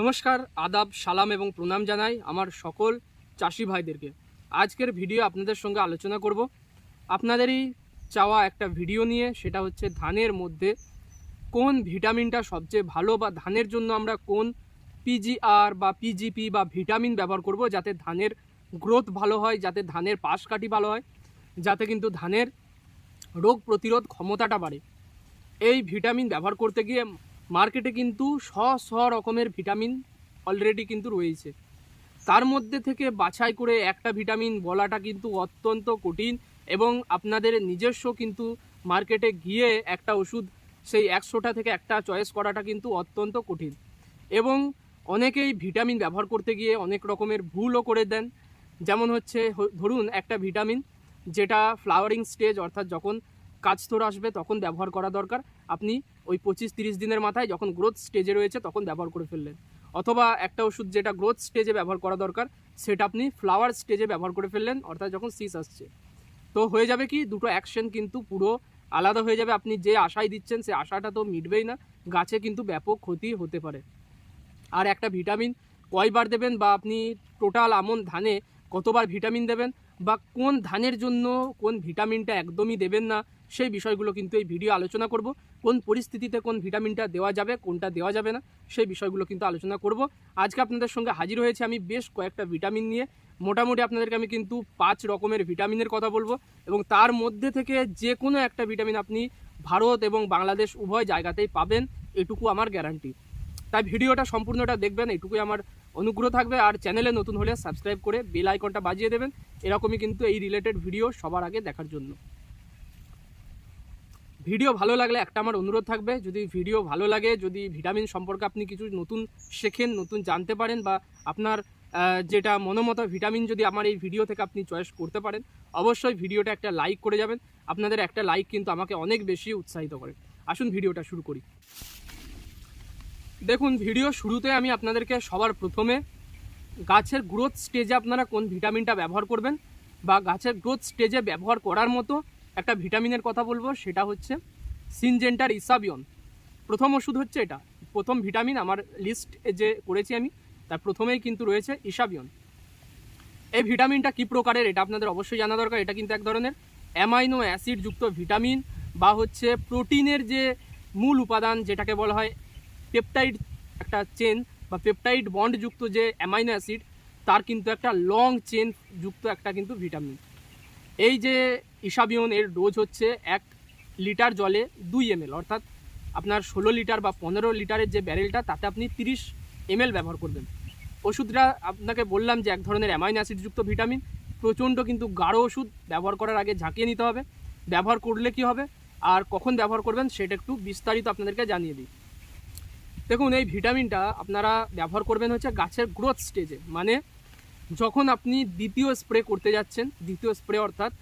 নমস্কার, আদাব, সালাম এবং প্রণাম জানাই আমার সকল চাষি ভাইদেরকে। আজকের ভিডিও আপনাদের সঙ্গে আলোচনা করব। আপনাদেরই চাওয়া একটা ভিডিও নিয়ে, সেটা হচ্ছে ধানের মধ্যে কোন ভিটামিনটা সবচেয়ে ভালো বা ধানের জন্য আমরা কোন পিজিআর বা পিজিপি বা ভিটামিন ব্যবহার করব যাতে ধানের গ্রোথ ভালো হয়, যাতে ধানের পাশ কাটি ভালো হয়, যাতে কিন্তু ধানের রোগ প্রতিরোধ ক্ষমতাটা বাড়ে। এই ভিটামিন ব্যবহার করতে গিয়ে মার্কেটে কিন্তু শ শ রকমের ভিটামিন অলরেডি কিন্তু রয়েছে। তার মধ্যে থেকে বাছাই করে একটা ভিটামিন বলাটা কিন্তু অত্যন্ত কঠিন এবং আপনাদের নিজস্ব কিন্তু মার্কেটে গিয়ে একটা ওষুধ, সেই একশোটা থেকে একটা চয়েস করাটা কিন্তু অত্যন্ত কঠিন। এবং অনেকেই ভিটামিন ব্যবহার করতে গিয়ে অনেক রকমের ভুলও করে দেন। যেমন হচ্ছে ধরুন একটা ভিটামিন যেটা ফ্লাওয়ারিং স্টেজ অর্থাৎ যখন কাজথোর আসবে তখন ব্যবহার করা দরকার। আপনি ওই পঁচিশ তিরিশ দিনের মাথায় যখন গ্রোথ স্টেজে রয়েছে তখন ব্যবহার করে ফেললেন। অথবা একটা ওষুধ যেটা গ্রোথ স্টেজে ব্যবহার করা দরকার, সেটা আপনি ফ্লাওয়ার স্টেজে ব্যবহার করে ফেললেন, অর্থাৎ যখন সিস আসছে। তো হয়ে যাবে কি, দুটো অ্যাকশন কিন্তু পুরো আলাদা হয়ে যাবে। আপনি যে আশায় দিচ্ছেন, সে আশাটা তো মিটবেই না। গাছে কিন্তু ব্যাপক ক্ষতি হতে পারে। আর একটা ভিটামিন কয়বার দেবেন বা আপনি টোটাল আমন ধানে কতবার ভিটামিন দেবেন বা কোন ধানের জন্য কোন ভিটামিনটা একদমই দেবেন না সেই বিষয়গুলো কিন্তু এই ভিডিও আলোচনা করব। কোন পরিস্থিতিতে কোন ভিটামিনটা দেওয়া যাবে, কোনটা দেওয়া যাবে না, সেই বিষয়গুলো কিন্তু আলোচনা করব। আজকে আপনাদের সঙ্গে হাজির হয়েছে আমি বেশ কয়েকটা ভিটামিন নিয়ে। মোটামুটি আপনাদেরকে আমি কিন্তু পাঁচ রকমের ভিটামিনের কথা বলব এবং তার মধ্যে থেকে যে কোনো একটা ভিটামিন আপনি ভারত এবং বাংলাদেশ উভয় জায়গাতেই পাবেন, এটুকু আমার গ্যারান্টি। তাই ভিডিওটা সম্পূর্ণটা দেখবেন, এটুকুই আমার অনুগ্রহ থাকবে। আর চ্যানেলে নতুন হলে সাবস্ক্রাইব করে বেল আইকনটা বাজিয়ে দেবেন। এরকমই কিন্তু এই রিলেটেড ভিডিও সবার আগে দেখার জন্য। ভিডিও ভালো লাগলে একটা আমার অনুরোধ থাকবে। যদি ভিডিও ভালো লাগে, যদি ভিটামিন সম্পর্কে আপনি কিছু নতুন শেখেন, নতুন জানতে পারেন বা আপনার যেটা মনোমত ভিটামিন যদি আমার এই ভিডিও থেকে আপনি চয়েস করতে পারেন, অবশ্যই ভিডিওটা একটা লাইক করে যাবেন। আপনাদের একটা লাইক কিন্তু আমাকে অনেক বেশি উৎসাহিত করে। আসুন ভিডিওটা শুরু করি। দেখুন, ভিডিও শুরুতে আমি আপনাদেরকে সবার প্রথমে গাছের গ্রোথ স্টেজে আপনারা কোন ভিটামিনটা ব্যবহার করবেন বা গাছের গ্রোথ স্টেজে ব্যবহার করার মতো একটা ভিটামিনের কথা বলব, সেটা হচ্ছে সিনজেন্টার ইসাবিয়ন। প্রথম ওষুধ হচ্ছে এটা। প্রথম ভিটামিন আমার লিস্ট যে করেছি আমি, তার প্রথমেই কিন্তু রয়েছে ইসাবিয়ন। এই ভিটামিনটা কী প্রকারের এটা আপনাদের অবশ্যই জানা দরকার। এটা কিন্তু এক ধরনের অ্যামাইনো অ্যাসিড যুক্ত ভিটামিন বা হচ্ছে প্রোটিনের যে মূল উপাদান, যেটাকে বলা হয় পেপটাইড একটা চেন বা পেপটাইড বন্ড যুক্ত যে অ্যামাইনো অ্যাসিড, তার কিন্তু একটা লং চেন যুক্ত একটা কিন্তু ভিটামিন। এই যে ইসাবিয়ন এর ডোজ হচ্ছে এক লিটার জলে দুই এমএল অর্থাৎ আপনার ষোলো লিটার বা পনেরো লিটারের যে ব্যারেলটা তাতে আপনি তিরিশ এমএল ব্যবহার করবেন। ওষুধটা আপনাকে বললাম যে এক ধরনের অ্যামাইন অ্যাসিডযুক্ত ভিটামিন প্রচণ্ড কিন্তু গাঢ় ওষুধ ব্যবহার করার আগে ঝাঁকিয়ে নিতে হবে। ব্যবহার করলে কি হবে? আর কখন ব্যবহার করবেন সেটা একটু বিস্তারিত আপনাদেরকে জানিয়ে দিই। দেখুন, এই ভিটামিনটা আপনারা ব্যবহার করবেন হচ্ছে গাছের গ্রোথ স্টেজে মানে যখন আপনি দ্বিতীয় স্প্রে করতে যাচ্ছেন, দ্বিতীয় স্প্রে অর্থাৎ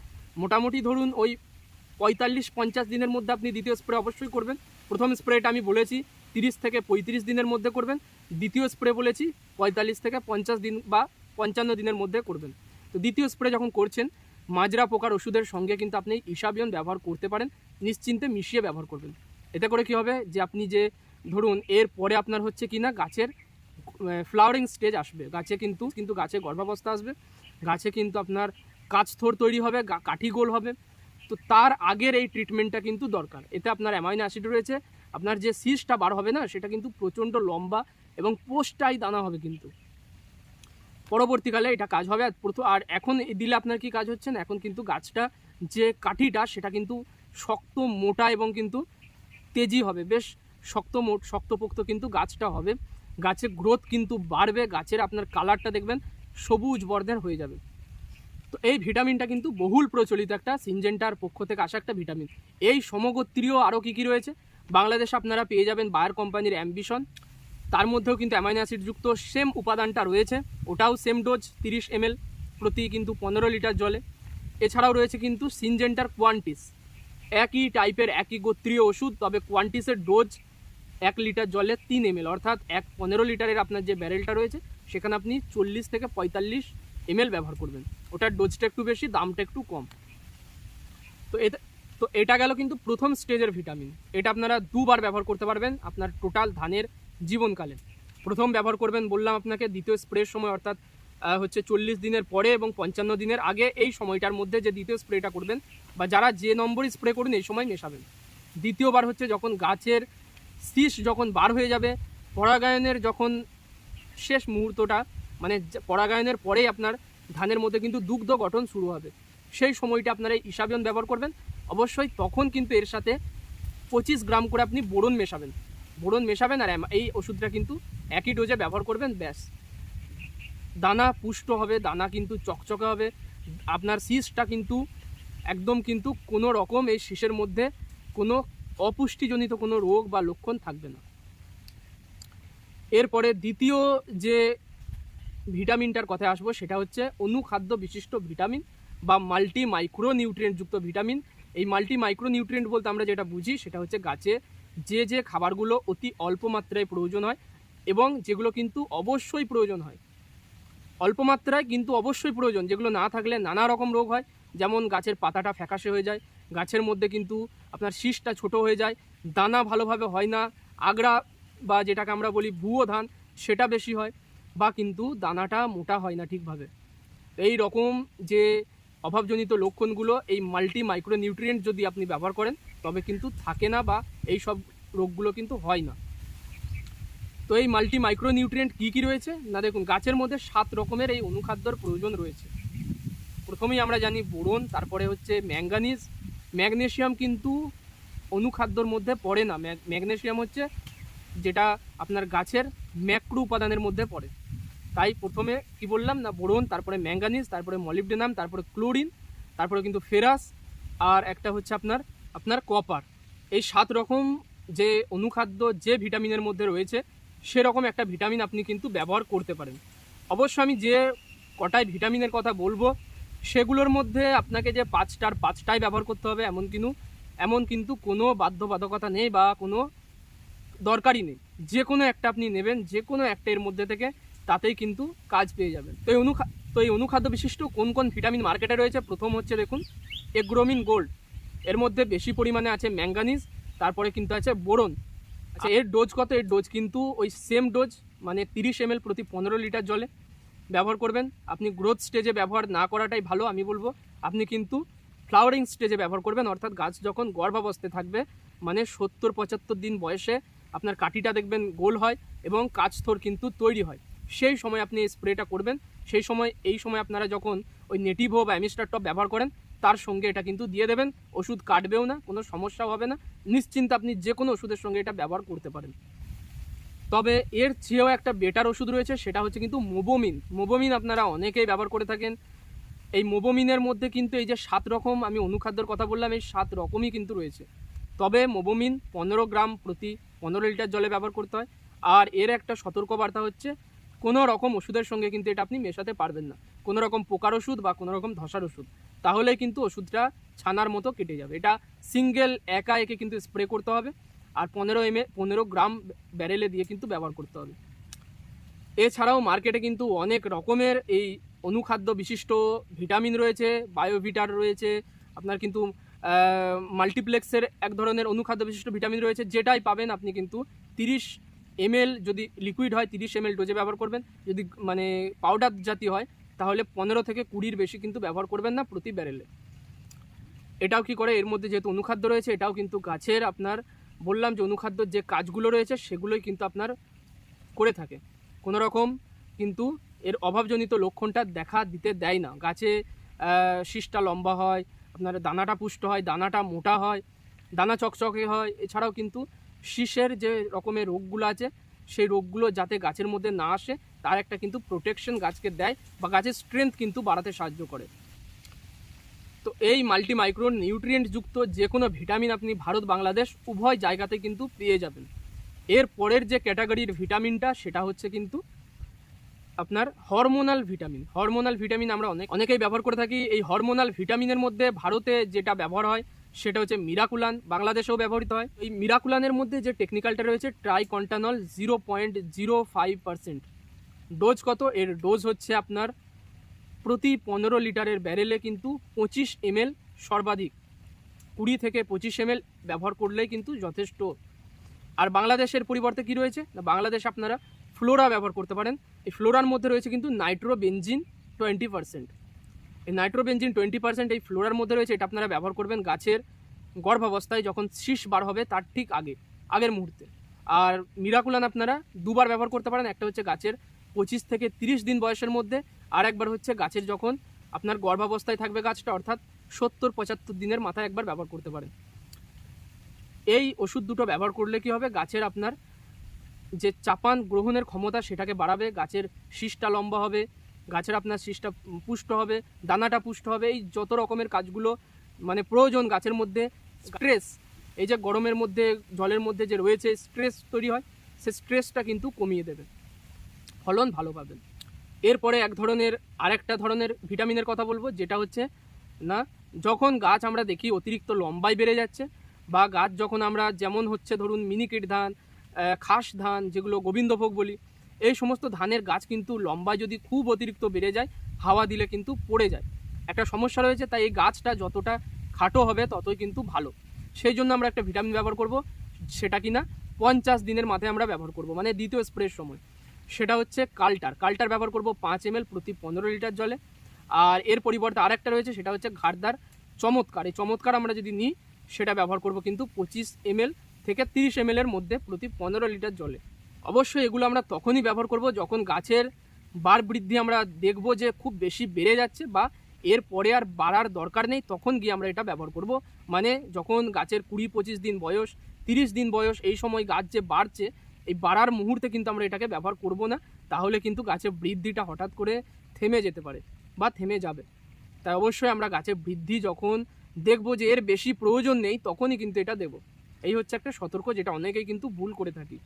মোটামুটি ধরুন ওই পঁয়তাল্লিশ পঞ্চাশ দিনের মধ্যে আপনি দ্বিতীয় স্প্রে অবশ্যই করবেন। প্রথম স্প্রেটা আমি বলেছি, তিরিশ থেকে পঁয়ত্রিশ দিনের মধ্যে করবেন। দ্বিতীয় স্প্রে বলেছি, পঁয়তাল্লিশ থেকে পঞ্চাশ দিন বা পঞ্চান্ন দিনের মধ্যে করবেন। তো দ্বিতীয় স্প্রে যখন করছেন, মাজরা পোকার ওষুধের সঙ্গে কিন্তু আপনি ইসাবিয়ন ব্যবহার করতে পারেন, নিশ্চিন্তে মিশিয়ে ব্যবহার করবেন। এতে করে কি হবে যে আপনি যে ধরুন, এর পরে আপনার হচ্ছে কি না গাছের ফ্লাওয়ারিং স্টেজ আসবে। গাছে কিন্তু কিন্তু গাছে গর্ভাবস্থা আসবে। গাছে কিন্তু আপনার কাঁচথোর তৈরি হবে কাঠি গোল হবে। তো তার আগের এই ট্রিটমেন্টটা কিন্তু দরকার। এতে আপনার অ্যামাইনো অ্যাসিড রয়েছে, আপনার যে সিসটা বার হবে না, সেটা কিন্তু প্রচণ্ড লম্বা এবং পোস্টাই দানা হবে কিন্তু। পরবর্তীকালে এটা কাজ হবে, আর প্রথম আর এখন দিলে আপনার কি কাজ হচ্ছে না? এখন কিন্তু গাছটা যে কাঠিটা, সেটা কিন্তু শক্ত, মোটা এবং কিন্তু তেজি হবে। বেশ শক্ত মোট শক্তপোক্ত কিন্তু গাছটা হবে। গাছের গ্রোথ কিন্তু বাড়বে, গাছের আপনার কালারটা দেখবেন সবুজ বর্ধের হয়ে যাবে। তো এই ভিটামিনটা কিন্তু বহুল প্রচলিত একটা সিনজেন্টার পক্ষ থেকে আসা একটা ভিটামিন। এই সমগোত্রীয় আরও কী কী রয়েছে? বাংলাদেশে আপনারা পেয়ে যাবেন বায়ার কোম্পানির অ্যাম্বিশন। তার মধ্যেও কিন্তু অ্যামাইনো অ্যাসিডযুক্ত সেম উপাদানটা রয়েছে। ওটাও সেম ডোজ, তিরিশ এমএল প্রতি কিন্তু পনেরো লিটার জলে। এছাড়াও রয়েছে কিন্তু সিনজেন্টার কোয়ান্টিস। একই টাইপের একই গোত্রীয় ওষুধ, তবে কোয়ান্টিসের ডোজ এক লিটার জলে তিন এমএল, অর্থাৎ এক পনেরো লিটারের আপনার যে ব্যারেলটা রয়েছে, সেখানে আপনি চল্লিশ থেকে পঁয়তাল্লিশ এমএল ব্যবহার করবেন। ওটার ডোজটা একটু বেশি, দামটা একটু কম। তো এটা তো এটা গেল কিন্তু প্রথম স্টেজের ভিটামিন এটা আপনারা দুবার ব্যবহার করতে পারবেন আপনার টোটাল ধানের জীবনকালে। প্রথম ব্যবহার করবেন বললাম আপনাকে, দ্বিতীয় স্প্রের সময় অর্থাৎ হচ্ছে চল্লিশ দিনের পরে এবং পঞ্চান্ন দিনের আগে এই সময়টার মধ্যে যে দ্বিতীয় স্প্রেটা করবেন বা যারা যে নম্বরই স্প্রে করুন, এই সময় মেশাবেন। দ্বিতীয়বার হচ্ছে যখন গাছের শীষ যখন বার হয়ে যাবে, পরাগায়নের যখন শেষ মুহূর্তটা মানে পরাগায়নের পরেই আপনার ধানের মধ্যে কিন্তু দুগ্ধ গঠন শুরু হবে। সেই সময়টা আপনারা এই ইসাবিয়ন ব্যবহার করবেন। অবশ্যই তখন কিন্তু এর সাথে পঁচিশ গ্রাম করে আপনি বোরন মেশাবেন। বোরন মেশাবেন আর এই ওষুধটা কিন্তু একই ডোজে ব্যবহার করবেন, ব্যাস। দানা পুষ্ট হবে, দানা কিন্তু চকচকে হবে। আপনার শীষটা কিন্তু একদম কিন্তু কোনো রকম এই শীষের মধ্যে কোনো অপুষ্টিজনিত কোনো রোগ বা লক্ষণ থাকবে না। এরপরে দ্বিতীয় যে ভিটামিনটার কথায় আসব, সেটা হচ্ছে অনুখাদ্য বিশিষ্ট ভিটামিন বা মাল্টি মাইক্রো নিউট্রিয়েন্টযুক্ত ভিটামিন। এই মাল্টি মাইক্রো নিউট্রিয়েন্ট বলতে আমরা যেটা বুঝি, সেটা হচ্ছে গাছে যে যে খাবারগুলো অতি অল্প মাত্রায় প্রয়োজন হয় এবং যেগুলো কিন্তু অবশ্যই প্রয়োজন হয়। অল্প মাত্রায় কিন্তু অবশ্যই প্রয়োজন, যেগুলো না থাকলে নানা রকম রোগ হয়। যেমন গাছের পাতাটা ফ্যাকাশে হয়ে যায়, গাছের মধ্যে কিন্তু আপনার শীষটা ছোট হয়ে যায়, দানা ভালোভাবে হয় না আগড়া বা যেটাকে আমরা বলি ভুয়ো ধান, সেটা বেশি হয়। বা কিন্তু দানাটা মোটা হয় না ঠিকভাবে। এই রকম যে অভাবজনিত লক্ষণগুলো, এই মাল্টি মাইক্রো নিউট্রিয়েন্ট যদি আপনি ব্যবহার করেন, তবে কিন্তু থাকে না বা এই সব রোগগুলো কিন্তু হয় না। তো এই মাল্টি মাইক্রো নিউট্রিয়েন্ট কী কী রয়েছে? না দেখুন, গাছের মধ্যে সাত রকমের এই অনুখাদ্যর প্রয়োজন রয়েছে। প্রথমেই আমরা জানি বোরন, তারপরে হচ্ছে ম্যাঙ্গানিজ ম্যাগনেশিয়াম কিন্তু অনুখাদ্যর মধ্যে পড়ে না। ম্যাগনেশিয়াম হচ্ছে যেটা আপনার গাছের ম্যাক্রো উপাদানের মধ্যে পড়ে। তাই প্রথমে কি বললাম না, বোরন, তারপরে ম্যাঙ্গানিজ, তারপরে মলিবডেনাম, তারপরে ক্লোরিন, তারপরে কিন্তু ফেরাস, আর একটা হচ্ছে আপনার আপনার কপার। এই সাত রকম যে অনুখাদ্য, যে ভিটামিনের মধ্যে রয়েছে, সেরকম একটা ভিটামিন আপনি কিন্তু ব্যবহার করতে পারেন। অবশ্য আমি যে কটায় ভিটামিনের কথা বলব, সেগুলোর মধ্যে আপনাকে যে পাঁচটার পাঁচটাই ব্যবহার করতে হবে, এমন কিন্তু এমন কিন্তু কোনো বাধ্যবাধকতা নেই বা কোনো দরকারই নেই। যে কোনো একটা আপনি নেবেন, যে কোনো একটা এর মধ্যে থেকে তাতেই কিন্তু কাজ পেয়ে যাবেন। তো এই অনুখা তো এই অনুখাদ্য বিশিষ্ট কোন কোন ভিটামিন মার্কেটে রয়েছে? প্রথম হচ্ছে দেখুন, এগ্রোমিন গোল্ড। এর মধ্যে বেশি পরিমাণে আছে ম্যাঙ্গানিজ, তারপরে কিন্তু আছে বোরন। আচ্ছা এর ডোজ কত? এর ডোজ কিন্তু ওই সেম ডোজ মানে তিরিশ এম প্রতি পনেরো লিটার জলে ব্যবহার করবেন। আপনি গ্রোথ স্টেজে ব্যবহার না করাটাই ভালো, আমি বলব। আপনি কিন্তু ফ্লাওয়ারিং স্টেজে ব্যবহার করবেন, অর্থাৎ গাছ যখন গর্ভাবস্থায় থাকবে মানে সত্তর পঁচাত্তর দিন বয়সে আপনার কাঠিটা দেখবেন গোল হয় এবং কাঁচথোর কিন্তু তৈরি হয়। সেই সময় আপনি স্প্রেটা করবেন। সেই সময়, এই সময় আপনারা যখন ওই নেটিভো বা অ্যামিস্টার টপ ব্যবহার করেন, তার সঙ্গে এটা কিন্তু দিয়ে দেবেন। ওষুধ কাটবেও না, কোনো সমস্যাও হবে না। নিশ্চিন্তে আপনি যে কোনো ওষুধের সঙ্গে এটা ব্যবহার করতে পারেন। তবে এর চেয়েও একটা বেটার ওষুধ রয়েছে, সেটা হচ্ছে কিন্তু মোবোমিন। মোবোমিন আপনারা অনেকেই ব্যবহার করে থাকেন। এই মোবোমিনের মধ্যে কিন্তু এই যে সাত রকম, আমি অনুখাদ্যর কথা বললাম, এই সাত রকমই কিন্তু রয়েছে। তবে মোবোমিন পনেরো গ্রাম প্রতি পনেরো লিটার জলে ব্যবহার করতে হয়। আর এর একটা সতর্কবার্তা হচ্ছে কোনো রকম ওষুধের সঙ্গে কিন্তু এটা আপনি মেশাতে পারবেন না। কোনো রকম পোকার ওষুধ বা কোনো রকম ধসার ওষুধ। তাহলে কিন্তু ওষুধটা ছানার মতো কেটে যাবে। এটা সিঙ্গেল একা একে কিন্তু স্প্রে করতে হবে আর পনেরো এম পনেরো গ্রাম ব্যারেলে দিয়ে কিন্তু ব্যবহার করতে হবে। এছাড়াও মার্কেটে কিন্তু অনেক রকমের এই অনুখাদ্য বিশিষ্ট ভিটামিন রয়েছে বায়োভিটার রয়েছে, আপনার কিন্তু মাল্টিপ্লেক্সের এক ধরনের অনুখাদ্য বিশিষ্ট ভিটামিন রয়েছে, যেটাই পাবেন আপনি কিন্তু তিরিশ এমএল যদি লিকুইড হয় তিরিশ এমএল ডোজে ব্যবহার করবেন। যদি মানে পাউডার জাতীয় হয়, তাহলে পনেরো থেকে কুড়ির বেশি কিন্তু ব্যবহার করবেন না প্রতি ব্যারেলে এটাও কি করে? এর মধ্যে যেহেতু অনুখাদ্য রয়েছে, এটাও কিন্তু গাছের আপনার, বললাম যে অনুখাদ্যর যে কাজগুলো রয়েছে, সেগুলোই কিন্তু আপনার করে থাকে। কোনো রকম কিন্তু এর অভাবজনিত লক্ষণটা দেখা দিতে দেয় না। গাছে শীষটা লম্বা হয়, আপনার দানাটা পুষ্ট হয়, দানাটা মোটা হয়, দানা চকচকে হয়, এছাড়াও কিন্তু শীষের যে রকমের রোগগুলো আছে, সেই রোগগুলো যাতে গাছের মধ্যে না আসে, তার একটা কিন্তু প্রোটেকশন গাছকে দেয় বা গাছের স্ট্রেংথ কিন্তু বাড়াতে সাহায্য করে। তো এই মাল্টি মাইক্রো নিউট্রিয়েন্ট যুক্ত যে কোনো ভিটামিন আপনি ভারত, বাংলাদেশ উভয় জায়গাতে কিন্তু পেয়ে যাবেন। এর পরের যে ক্যাটাগরির ভিটামিনটা সেটা হচ্ছে কিন্তু আপনার হরমোনাল ভিটামিন হরমোনাল ভিটামিন আমরা অনেক, অনেকেই ব্যবহার করে থাকি। এই হরমোনাল ভিটামিনের মধ্যে ভারতে যেটা ব্যবহার হয় সেটা হচ্ছে মিরাকুলান, বাংলাদেশেও ব্যবহৃত হয়। এই মিরাকুলানের মধ্যে যে টেকনিক্যালটা রয়েছে triacontanol zero point zero five percent dose কত? এর ডোজ হচ্ছে আপনার প্রতি পনেরো লিটারের ব্যারেলে কিন্তু পঁচিশ এমএল সর্বাধিক। কুড়ি থেকে পঁচিশ এমএল ব্যবহার করলেই কিন্তু যথেষ্ট। আর বাংলাদেশের পরিবর্তে কি রয়েছে? না, বাংলাদেশ আপনারা ফ্লোরা ব্যবহার করতে পারেন। এই ফ্লোরার মধ্যে রয়েছে কিন্তু নাইট্রোবেনজিন টোয়েন্টি পার্সেন্ট। এই নাইট্রোবেনজিন টোয়েন্টি পার্সেন্ট এই ফ্লোরার মধ্যে রয়েছে, এটা আপনারা ব্যবহার করবেন গাছের গর্ভাবস্থায় যখন শীষ বার হবে তার ঠিক আগে, আগের মুহূর্তে। আর মিরাকুলান আপনারা দুবার ব্যবহার করতে পারেন, একটা হচ্ছে গাছের পঁচিশ থেকে তিরিশ দিন বয়সের মধ্যে, আর একবার হচ্ছে গাছের যখন আপনার গর্ভাবস্থায় থাকবে গাছটা, অর্থাৎ সত্তর পঁচাত্তর দিনের মাথায় একবার ব্যবহার করতে পারেন। এই ওষুধ দুটো ব্যবহার করলে কি হবে, গাছের আপনার যে চাপান গ্রহণের ক্ষমতা সেটাকে বাড়াবে, গাছের শীষটা লম্বা হবে গাছের আপনার শীষটা পুষ্ট হবে, দানাটা পুষ্ট হবে, এই যত রকমের কাজগুলো মানে প্রয়োজন গাছের মধ্যে স্ট্রেস এই যে গরমের মধ্যে, জলের মধ্যে যে রয়েছে স্ট্রেস তৈরি হয়, সে স্ট্রেসটা কিন্তু কমিয়ে দেবে। ফলন ভালো পাবেন। এরপরে এক ধরনের, আরেকটা ধরনের ভিটামিনের কথা বলব, যেটা হচ্ছে না, যখন গাছ আমরা দেখি অতিরিক্ত লম্বায় বেড়ে যাচ্ছে, বা গাছ যখন আমরা, যেমন হচ্ছে ধরুন মিনিকেট ধান খাস ধান, যেগুলো গোবিন্দভোগ বলি এই সমস্ত ধানের গাছ কিন্তু লম্বায় যদি খুব অতিরিক্ত বেড়ে যায়, হাওয়া দিলে কিন্তু পড়ে যায়। একটা সমস্যা রয়েছে, তাই এই গাছটা যতটা খাটো হবে ততই কিন্তু ভালো। সেই জন্য আমরা একটা ভিটামিন ব্যবহার করব, সেটা কিনা পঞ্চাশ দিনের মাথায় আমরা ব্যবহার করব মানে দ্বিতীয় স্প্রের সময়। সেটা হচ্ছে কাল্টার। কাল্টার ব্যবহার করব পাঁচ এম প্রতি পনেরো লিটার জলে। আর এর পরিবর্তে আরেকটা রয়েছে, সেটা হচ্ছে ঘাটদার চমৎকার। এই চমৎকার আমরা যদি নিই, সেটা ব্যবহার করব কিন্তু পঁচিশ এম থেকে তিরিশ এম এর মধ্যে প্রতি পনেরো লিটার জলে। অবশ্যই এগুলো আমরা তখনই ব্যবহার করব যখন গাছের বার বৃদ্ধি আমরা দেখব যে খুব বেশি বেড়ে যাচ্ছে বা এর পরে আর বাড়ার দরকার নেই, তখন গিয়ে আমরা এটা ব্যবহার করব। মানে যখন গাছের কুড়ি পঁচিশ দিন বয়স, তিরিশ দিন বয়স এই সময় গাছ যে বাড়ছে, এই বাড়ার মুহূর্তে কিন্তু আমরা এটাকে ব্যবহার করব না। তাহলে কিন্তু গাছের বৃদ্ধিটা হঠাৎ করে থেমে যেতে পারে বা থেমে যাবে। তাই অবশ্যই আমরা গাছের বৃদ্ধি যখন দেখব যে এর বেশি প্রয়োজন নেই, তখনই কিন্তু এটা দেব। এই হচ্ছে একটা সতর্ক যেটা অনেকেই কিন্তু ভুল করে থাকি।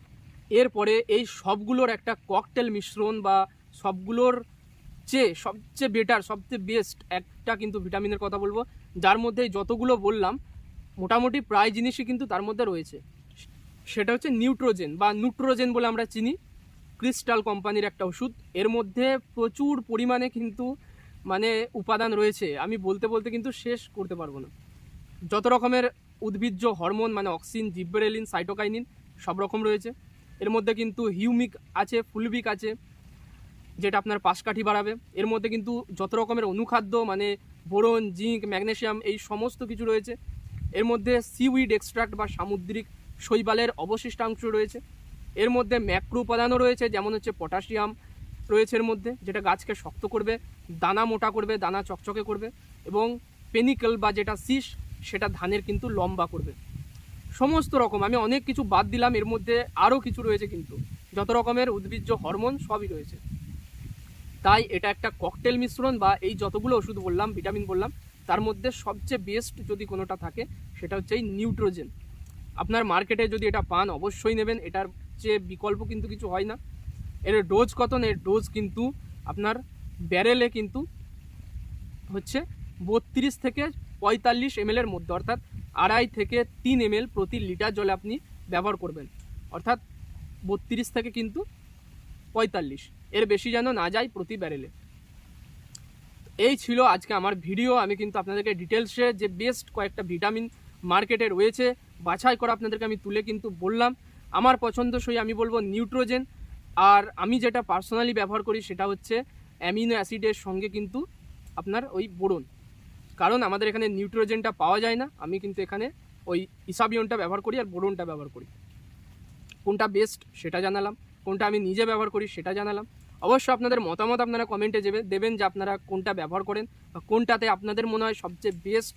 এরপরে এই সবগুলোর একটা ককটেল মিশ্রণ বা সবগুলোর চেয়ে সবচেয়ে বেটার সবচেয়ে বেস্ট একটা কিন্তু ভিটামিনের কথা বলব। যার মধ্যে যতগুলো বললাম, মোটামুটি প্রায় জিনিসই কিন্তু তার মধ্যে রয়েছে। সেটা হচ্ছে নিউট্রোজেন বা নিউট্রোজেন বলে আমরা চিনি। ক্রিস্টাল কোম্পানির একটা ওষুধ। এর মধ্যে প্রচুর পরিমাণে কিন্তু মানে উপাদান রয়েছে। আমি বলতে বলতে কিন্তু শেষ করতে পারব না। যত রকমের উদ্ভিজ্জ হরমোন মানে অক্সিন জিব্রেলিন সাইটোকাইনিন সব রকম রয়েছে। এর মধ্যে কিন্তু হিউমিক আছে, ফুলবিক আছে, যেটা আপনার পাশকাঠি বাড়াবে। এর মধ্যে কিন্তু যত রকমের অনুখাদ্য মানে বোরন, জিঙ্ক, ম্যাগনেশিয়াম, এই সমস্ত কিছু রয়েছে। এর মধ্যে সিউইড এক্সট্রাক্ট বা সামুদ্রিক শৈবালের অবশিষ্টাংশ রয়েছে। এর মধ্যে ম্যাক্রো উপাদানও রয়েছে, যেমন হচ্ছে পটাশিয়াম রয়েছে এর মধ্যে, যেটা গাছকে শক্ত করবে, দানা মোটা করবে, দানা চকচকে করবে, এবং পেনিকেল বা যেটা শীষ, সেটা ধানের কিন্তু লম্বা করবে। সমস্ত রকম, আমি অনেক কিছু বাদ দিলাম, এর মধ্যে আরও কিছু রয়েছে কিন্তু। যত রকমের উদ্ভিজ্জ হরমোন সবই রয়েছে। তাই এটা একটা ককটেল মিশ্রণ বা এই যতগুলো ওষুধ বললাম ভিটামিন বললাম, তার মধ্যে সবচেয়ে বেস্ট যদি কোনোটা থাকে, সেটা হচ্ছে এই নিউট্রোজেন। আপনার মার্কেটে যদি এটা পান, অবশ্যই নেবেন। এটার যে বিকল্প কিন্তু কিছু হয় না। এর ডোজ কত এর ডোজ কিন্তু আপনার ব্যারেলে কিন্তু হচ্ছে বত্রিশ থেকে পঁয়তাল্লিশ এম এর মধ্যে, অর্থাৎ আড়াই থেকে তিন এম প্রতি লিটার জলে আপনি ব্যবহার করবেন। অর্থাৎ বত্রিশ থেকে কিন্তু পঁয়তাল্লিশ। এর বেশি যেন না যায় প্রতি ব্যারেলে। এই ছিল আজকে আমার ভিডিও। আমি কিন্তু আপনাদেরকে ডিটেলসে যে বেস্ট কয়েকটা ভিটামিন মার্কেটে রয়েছে, বাছাই করা আপনাদেরকে আমি তুলে কিন্তু বললাম। আমার পছন্দসই আমি বলব নিউট্রোজেন। আর আমি যেটা পার্সোনালি ব্যবহার করি সেটা হচ্ছে অ্যামিনো অ্যাসিডের সঙ্গে কিন্তু আপনার ওই বোরন। কারণ আমাদের এখানে নিউট্রোজেনটা পাওয়া যায় না। আমি কিন্তু এখানে ওই ইসাবিয়নটা ব্যবহার করি আর বোরনটা ব্যবহার করি। কোনটা বেস্ট সেটা জানালাম। কোনটা আমি নিজে ব্যবহার করি সেটা জানালাম। অবশ্য আপনাদের মতামত আপনারা কমেন্টে দেবে দেবেন যে আপনারা কোনটা ব্যবহার করেন বা কোনটাতে আপনাদের মনে হয় সবচেয়ে বেস্ট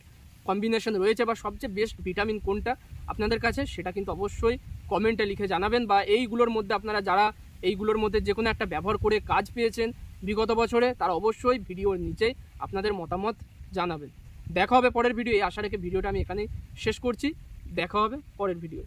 কম্বিনেশন রয়েছে বা সবচেয়ে বেস্ট ভিটামিন কোনটা আপনাদের কাছে, সেটা কিন্তু অবশ্যই কমেন্টে লিখে জানাবেন বা এইগুলোর মধ্যে আপনারা যারা এইগুলোর মধ্যে যে কোনো একটা ব্যবহার করে কাজ পেয়েছেন বিগত বছরে, তারা অবশ্যই ভিডিওর নিচেই আপনাদের মতামত জানাবেন। দেখা হবে পরের ভিডিও এই আশা রেখে ভিডিওটা আমি এখানেই শেষ করছি। দেখা হবে পরের ভিডিও